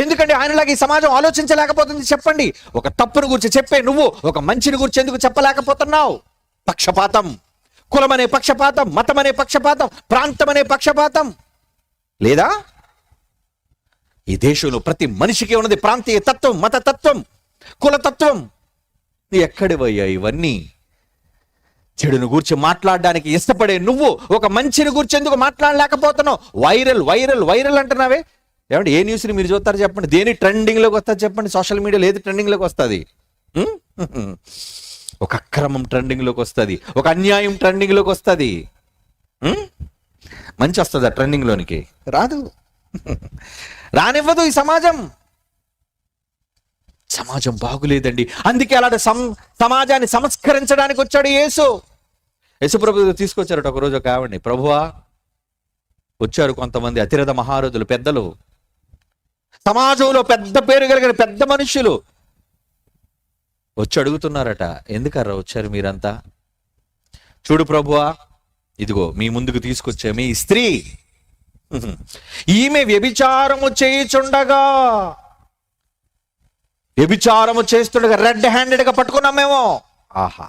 ఎందుకంటే ఆయనలాగా ఈ సమాజం ఆలోచించలేకపోతుంది? చెప్పండి. ఒక తప్పును గురించి చెప్పే నువ్వు ఒక మంచిని గురించి ఎందుకు చెప్పలేకపోతున్నావు? పక్షపాతం. కులం అనే పక్షపాతం మతం అనే పక్షపాతం ప్రాంతం అనే పక్షపాతం. లేదా? ఈ దేశంలో ప్రతి మనిషికి ఉన్నది ప్రాంతీయ తత్వం మత తత్వం కులతత్వం ఎక్కడివయ్యా ఇవన్నీ? చెడును గూర్చి మాట్లాడడానికి ఇష్టపడే నువ్వు ఒక మంచిని గూర్చి ఎందుకు మాట్లాడలేకపోతున్నావు? వైరల్ వైరల్ వైరల్ అంటున్నావే. ఏమంటే ఏ న్యూస్ని మీరు చూస్తారు చెప్పండి? దేని ట్రెండింగ్లోకి వస్తుంది చెప్పండి? సోషల్ మీడియాలో ఏది ట్రెండింగ్లోకి వస్తుంది? ఒక అక్రమం ట్రెండింగ్లోకి వస్తుంది. ఒక అన్యాయం ట్రెండింగ్లోకి వస్తుంది. ఉం? మంచి వస్తుందా ట్రెండింగ్లోనికి రాదు. రానివ్వదు ఈ సమాజం. సమాజం బాగులేదండి. అందుకే అలాంటి సం సమాజాన్ని సంస్కరించడానికి వచ్చాడు యేసు. యేసు ప్రభు తీసుకొచ్చారట ఒక రోజు ఒక ఆవిడ్ని. ప్రభువా వచ్చారు కొంతమంది అతిరథ మహారథులు పెద్దలు. సమాజంలో పెద్ద పేరు కలిగిన పెద్ద మనుషులు వచ్చి అడుగుతున్నారట ఎందుకర్రా వచ్చారు మీరంతా? చూడు ప్రభువా ఇదిగో మీ ముందుకు తీసుకొచ్చాము ఈ స్త్రీ. ఈమె వ్యభిచారము చేయుచుండగా వ్యభిచారము చేస్తుండగా రెడ్ హ్యాండెడ్గా పట్టుకున్నాం మేము. ఆహా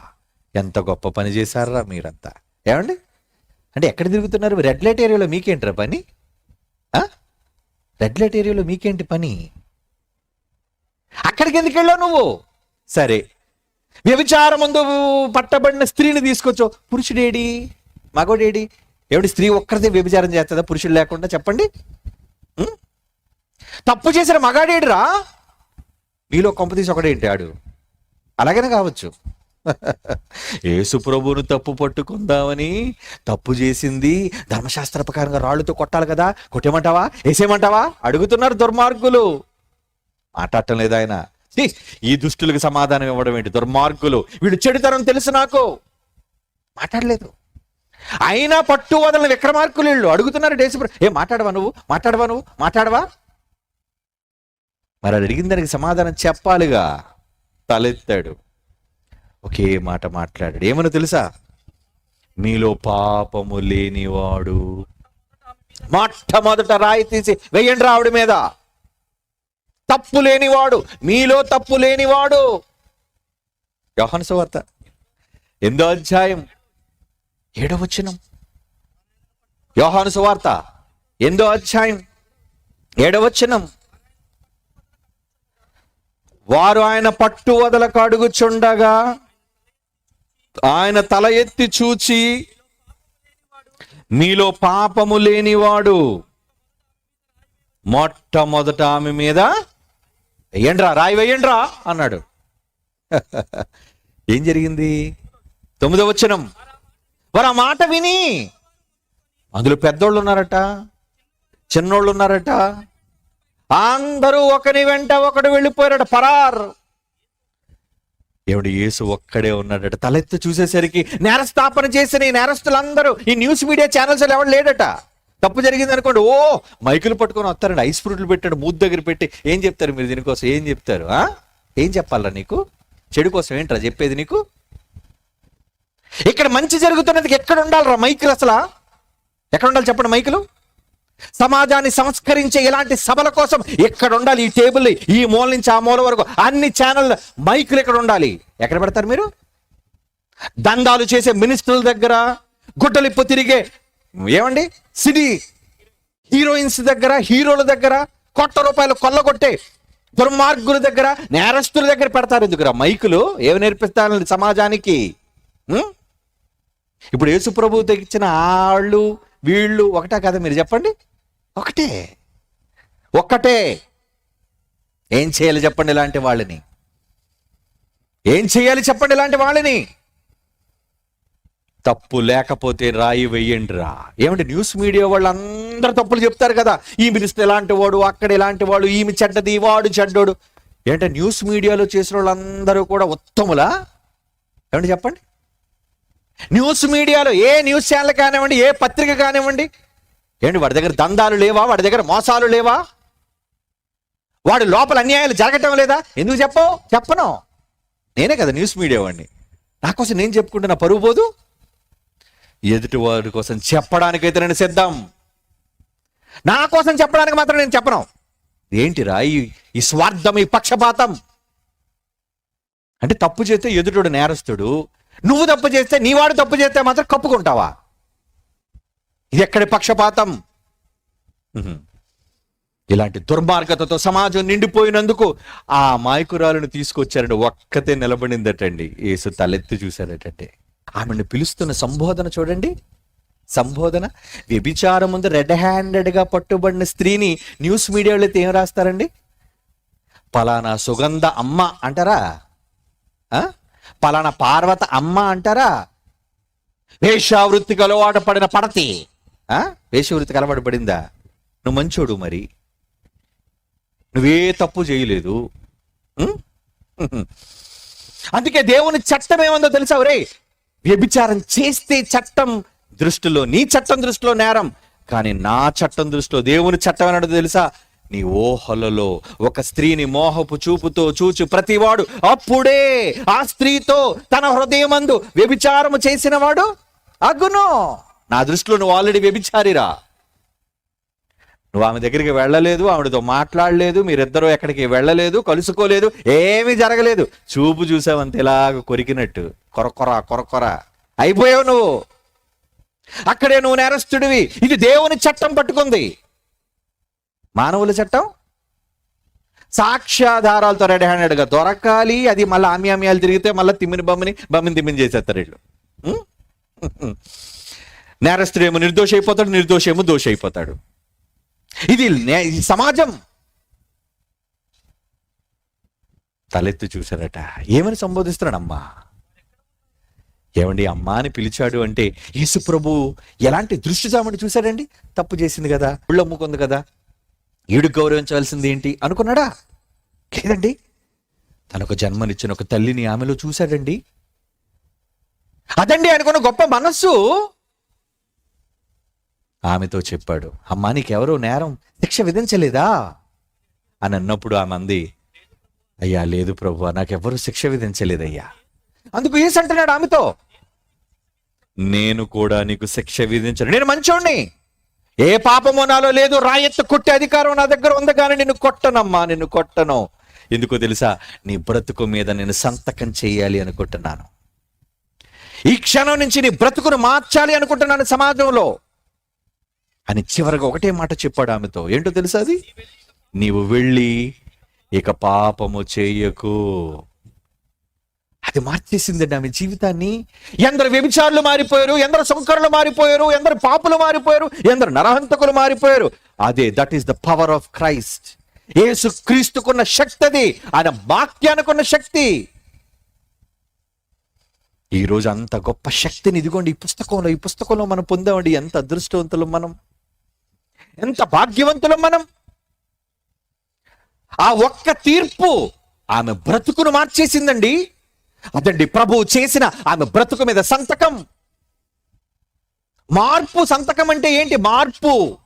ఎంత గొప్ప పని చేశారా మీరంతా. ఏమండి? అంటే ఎక్కడ తిరుగుతున్నారు? రెడ్ లైట్ ఏరియాలో మీకేంట్రా పని? రెడ్ లైట్ ఏరియాలో మీకేంటి పని? అక్కడికి ఎందుకు వెళ్ళావు నువ్వు? సరే. వ్యభిచారముందు పట్టబడిన స్త్రీని తీసుకొచ్చు. పురుషుడేడి? మగోడేడి? ఏమిటి స్త్రీ ఒక్కరిదే వ్యభిచారం చేస్తుందా? పురుషుడు లేకుండా చెప్పండి. తప్పు చేసిన మగాడేడురా? మీలో కొంపతీసి ఒకడేంటి ఆడు? అలాగనే కావచ్చు. యేసుప్రభువును తప్పు పట్టుకుందామని తప్పు చేసింది ధర్మశాస్త్ర ప్రకారంగా రాళ్ళతో కొట్టాలి కదా. కొట్టేమంటావా వేసేయమంటావా? అడుగుతున్నారు దుర్మార్గులు. మాట్లాడటం లేదు ఆయన. ఈ దుష్టులకు సమాధానం ఇవ్వడం ఏంటి? దుర్మార్గులు. వీడు చెడుతనం తెలుసు నాకు. మాట్లాడలేదు. అయినా పట్టు వదలని విక్రమార్కులు వీళ్ళు. అడుగుతున్నారు డేసి ఏ మాట్లాడవా నువ్వు? మాట్లాడవా నువ్వు? మాట్లాడవా? మరి అడిగిన దానికి సమాధానం చెప్పాలిగా. తలెత్తాడు. ఒకే మాట మాట్లాడాడు. ఏమని తెలుసా? మీలో పాపము లేనివాడు. మొట్టమొదట రాయి తీసి వెయ్యండి రావుడి మీద. తప్పు లేనివాడు. మీలో తప్పు లేనివాడు. యోహాను సువార్త ఎందో అధ్యాయం ఏడవచనం యోహాను సువార్త ఎందో అధ్యాయం ఏడవచనం వారు ఆయన పట్టు వదలకు అడుగుచుండగా ఆయన తల ఎత్తి చూచి మీలో పాపము లేనివాడు మొట్టమొదట ఆమె మీద వేయండ్రా రాయి వెయ్యండ్రా అన్నాడు. ఏం జరిగింది? తొమ్మిదో వచనం. వారు ఆ మాట విని అందులో పెద్దోళ్ళు ఉన్నారట చిన్నోళ్ళు ఉన్నారట. అందరూ ఒకని వెంట ఒకడు వెళ్ళిపోయారట పరార్. ఏమిటి యేసు ఒక్కడే ఉన్నాడట. తలెత్తి చూసేసరికి నేరస్థాపన చేసిన ఈ నేరస్తులందరూ ఈ న్యూస్ మీడియా ఛానల్స్ ఎవడు లేడట? తప్పు జరిగింది అనుకోండి ఓ మైకులు పట్టుకొని వస్తారండి ఐస్ ఫ్రూట్లు పెట్టాడు మూత దగ్గర పెట్టి ఏం చెప్తారు మీరు దీనికోసం? ఏం చెప్తారు ఏం చెప్పాలరా నీకు? చెడు కోసం ఏంట్రా చెప్పేది నీకు? ఇక్కడ మంచి జరుగుతున్నది ఎక్కడ ఉండాలిరా మైకులు అసలు? ఎక్కడ ఉండాలి చెప్పండి మైకులు? సమాజాన్ని సంస్కరించే ఇలాంటి సభల కోసం ఎక్కడ ఉండాలి ఈ టేబుల్ ఈ మూల నుంచి ఆ మూల వరకు అన్ని ఛానల్ మైకులు ఎక్కడ ఉండాలి? ఎక్కడ పెడతారు మీరు? దందాలు చేసే మినిస్టర్ల దగ్గర గుడ్డలిప్పు తిరిగే ఏమండి? సినీ హీరోయిన్స్ దగ్గర హీరోల దగ్గర కొట్ట రూపాయలు కొల్లగొట్టే దుర్మార్గుల దగ్గర నేరస్తుల దగ్గర పెడతారు ఎందుకురా మైకులు? ఏమి నేర్పిస్తారు సమాజానికి? ఇప్పుడు యేసు ప్రభు తెచ్చిన ఆళ్ళు వీళ్ళు ఒకటా కదా మీరు చెప్పండి? ఒకటే. ఒక్కటే. ఏం చేయాలి చెప్పండి ఇలాంటి వాళ్ళని? ఏం చేయాలి చెప్పండి ఇలాంటి వాళ్ళని? తప్పు లేకపోతే రాయి వెయ్యండి రా. ఏమంటే న్యూస్ మీడియా వాళ్ళు అందరు తప్పులు చెప్తారు కదా. ఈ మినిస్టర్ ఎలాంటి వాడు అక్కడ ఎలాంటి వాడు ఈమె చెడ్డది వాడు చెడ్డోడు. ఏంటంటే న్యూస్ మీడియాలో చేసిన వాళ్ళందరూ కూడా ఉత్తములా? ఏమంటే చెప్పండి? న్యూస్ మీడియాలో ఏ న్యూస్ ఛానల్ కానివ్వండి ఏ పత్రిక కానివ్వండి ఏంటి వాడి దగ్గర దందాలు లేవా? వాడి దగ్గర మోసాలు లేవా? వాడి లోపల అన్యాయాలు జరగటం లేదా? ఎందుకు చెప్పవు చెప్పను. నేనే కదా న్యూస్ మీడియా వాడిని. నా కోసం నేను చెప్పుకుంటే నా పరువు పోదు. ఎదుటి వాడి కోసం చెప్పడానికైతే నేను సిద్ధం. నా కోసం చెప్పడానికి మాత్రం నేను చెప్పను. ఏంటిరా ఈ ఈ స్వార్థం ఈ పక్షపాతం? అంటే తప్పు చేస్తే ఎదుటోడు నేరస్తుడు. నువ్వు తప్పు చేస్తే నీవాడు తప్పు చేస్తే మాత్రం కప్పుకుంటావా? ఇది ఎక్కడి పక్షపాతం? ఇలాంటి దుర్మార్గతతో సమాజం నిండిపోయినందుకు ఆ మాయకురాలను తీసుకొచ్చారండి ఒక్కతే నిలబడిందటండి. యేసు తలెత్తి చూశారటండి. ఆమెను పిలుస్తున్న సంబోధన చూడండి. సంబోధన? వ్యభిచారం ముందు రెడ్ హ్యాండెడ్గా పట్టుబడిన స్త్రీని న్యూస్ మీడియాలో అయితే ఏం రాస్తారండి? పలానా సుగంధ అమ్మ అంటారా? ఆ? పలానా పార్వత అమ్మ అంటారా? వేషావృత్తికి అలవాటు పడిన పడతి. వేషవృత్తికి అలవాటు పడిందా? నువ్వు మంచోడు మరి. నువ్వే తప్పు చేయలేదు. అందుకే దేవుని చట్టం ఏమందో తెలుసా రే వ్యభిచారం చేస్తే చట్టం దృష్టిలో నీ చట్టం దృష్టిలో నేరం. కానీ నా చట్టం దృష్టిలో దేవుని చట్టం అన్నది తెలుసా? నీ ఓహలలో ఒక స్త్రీని మోహపు చూపుతో చూచి ప్రతివాడు అప్పుడే ఆ స్త్రీతో తన హృదయమందు వ్యభిచారము చేసిన వాడు అగును. నా దృష్టిలో నువ్వు ఆల్రెడీ వ్యభిచారిరా. నువ్వు ఆమె దగ్గరికి వెళ్ళలేదు ఆవిడతో మాట్లాడలేదు మీరిద్దరూ ఎక్కడికి వెళ్ళలేదు కలుసుకోలేదు ఏమీ జరగలేదు. చూపు చూసావంత ఇలాగ కొరికినట్టు. కొరకొర కొరకొర. అయిపోయావు నువ్వు. అక్కడే నువ్వు నేరస్తుడివి. ఇది దేవుని చట్టం పట్టుకుంది. మానవుల చట్టం? సాక్ష్యాధారాలతో రెడీ హ్యాండెడ్గా దొరకాలి. అది మళ్ళీ ఆమ్యామ్యాలు తిరిగితే మళ్ళీ తిమ్మిని బమ్మిని బమ్మిని తిమ్మిని చేసేస్తారు వీళ్ళు. నేరస్తుడేమో నిర్దోష అయిపోతాడు నిర్దోషేమో దోష అయిపోతాడు ఇది నే- సమాజం. తలెత్తి చూశారట. ఏమని సంబోధిస్తున్నాడమ్మా? ఏమండి అమ్మా అని పిలిచాడు అంటే యేసు ప్రభు ఎలాంటి దృష్టి చామని చూశాడండి? తప్పు చేసింది కదా ఉళ్ళు అమ్ముకుంది కదా ఈడు గౌరవించవలసింది ఏంటి అనుకున్నాడా? లేదండి. తనకు జన్మనిచ్చిన ఒక తల్లిని ఆమెలో చూశాడండి. అదండి అనుకున్న గొప్ప మనస్సు. ఆమెతో చెప్పాడు అమ్మా నీకెవరో నేరం శిక్ష విధించలేదా? అని అన్నప్పుడు ఆమె అంది అయ్యా లేదు ప్రభు నాకెవరు శిక్ష విధించలేదయ్యా. అందుకు ఏసు అంటున్నాడు ఆమెతో నేను కూడా నీకు శిక్ష విధించను. నేను మంచోడిని ఏ పాపము నాలో లేదు రాయెత్తు కొట్టే అధికారం నా దగ్గర ఉంది కానీ నిన్ను కొట్టనమ్మా నిన్ను కొట్టను. ఎందుకో తెలుసా నీ బ్రతుకు మీద నేను సంతకం చేయాలి అనుకుంటున్నాను. ఈ క్షణం నుంచి నీ బ్రతుకును మార్చాలి అనుకుంటున్నాను సమాజంలో. అని చివరిగా ఒకటే మాట చెప్పాడు ఆమెతో. ఏంటో తెలుసా అది? నీవు వెళ్ళి ఇక పాపము చేయకు. అది మార్చేసిందండి ఆమె జీవితాన్ని. ఎందరు వ్యభిచారులు మారిపోయారు ఎందరు శంకరులు మారిపోయారు ఎందరు పాపులు మారిపోయారు ఎందరు నరహంతకులు మారిపోయారు. అదే that is the power of Christ Yesu క్రీస్తుకున్న శక్తి అది. ఆయన వాక్యానికున్న శక్తి. ఈ రోజు అంత గొప్ప శక్తిని ఇదిగోండి ఈ పుస్తకంలో ఈ పుస్తకంలో మనం పొందామండి. ఎంత అదృష్టవంతులు మనం. ఎంత భాగ్యవంతులం మనం? ఆ ఒక్క తీర్పు ఆమె బ్రతుకును మార్చేసిందండి. అదండి ప్రభువు చేసిన ఆమె బ్రతుకు మీద సంతకం. మార్పు సంతకం అంటే ఏంటి? మార్పు.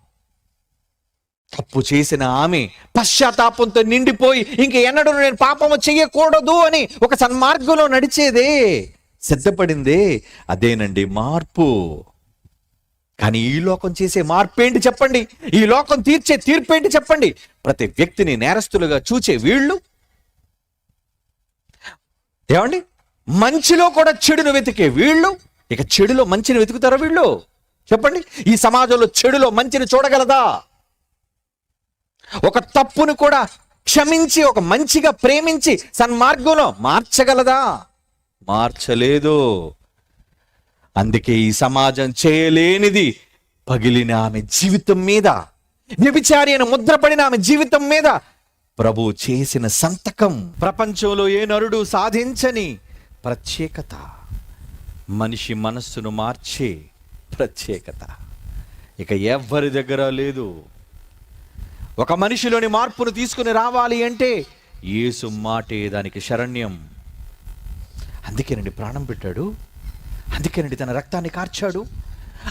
తప్పు చేసిన ఆమె పశ్చాత్తాపంతో నిండిపోయి ఇంక ఎన్నడూ నేను పాపము చేయకూడదు అని ఒక సన్మార్గంలో నడిచేదే. సిద్ధపడిందే. అదేనండి మార్పు. కానీ ఈ లోకం చేసే మార్పేంటి చెప్పండి? ఈ లోకం తీర్చే తీర్పేంటి చెప్పండి? ప్రతి వ్యక్తిని నేరస్తులుగా చూచే వీళ్ళు ఏమండి? మంచిలో కూడా చెడును వెతికే వీళ్ళు? ఇక చెడులో మంచిని వెతుకుతారా వీళ్ళు? చెప్పండి. ఈ సమాజంలో చెడులో మంచిని చూడగలదా? ఒక తప్పును కూడా క్షమించి ఒక మంచిగా ప్రేమించి సన్మార్గంలో మార్చగలదా? మార్చలేదు. అందుకే ఈ సమాజం చేయలేనిది పగిలిన ఆమె జీవితం మీద వ్యభిచారి అని ముద్రపడిన ఆమె జీవితం మీద ప్రభు చేసిన సంతకం ప్రపంచంలో ఏ నరుడు సాధించని ప్రత్యేకత. మనిషి మనస్సును మార్చే ప్రత్యేకత. ఇక ఎవ్వరి దగ్గర లేదు. ఒక మనిషిలోని మార్పును తీసుకుని రావాలి అంటే యేసు మాటే దానికి శరణ్యం. అందుకేనండి ప్రాణం పెట్టాడు. అందుకేనండి తన రక్తాన్ని కార్చాడు.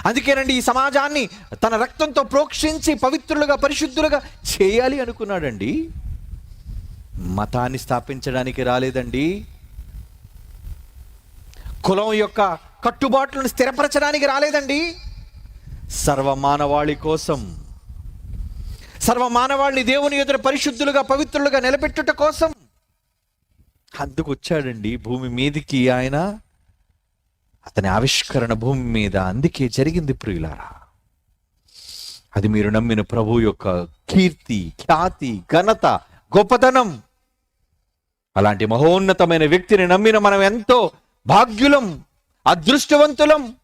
అందుకేనండి ఈ సమాజాన్ని తన రక్తంతో ప్రోక్షించి పవిత్రులుగా పరిశుద్ధులుగా చేయాలి అనుకున్నాడండి. మతాన్ని స్థాపించడానికి రాలేదండి. కులం యొక్క కట్టుబాట్లను స్థిరపరచడానికి రాలేదండి. సర్వమానవాళి కోసం సర్వమానవాళిని దేవుని ఎదుట పరిశుద్ధులుగా పవిత్రులుగా నిలబెట్టుట కోసం అందుకు వచ్చాడండి భూమి మీదికి ఆయన. అతని ఆవిష్కరణ భూమి మీద అందుకే జరిగింది ప్రియులారా. అది మీరు నమ్మిన ప్రభు యొక్క కీర్తి ఖ్యాతి ఘనత గొప్పతనం. అలాంటి మహోన్నతమైన వ్యక్తిని నమ్మిన మనం ఎంతో భాగ్యులం అదృష్టవంతులం.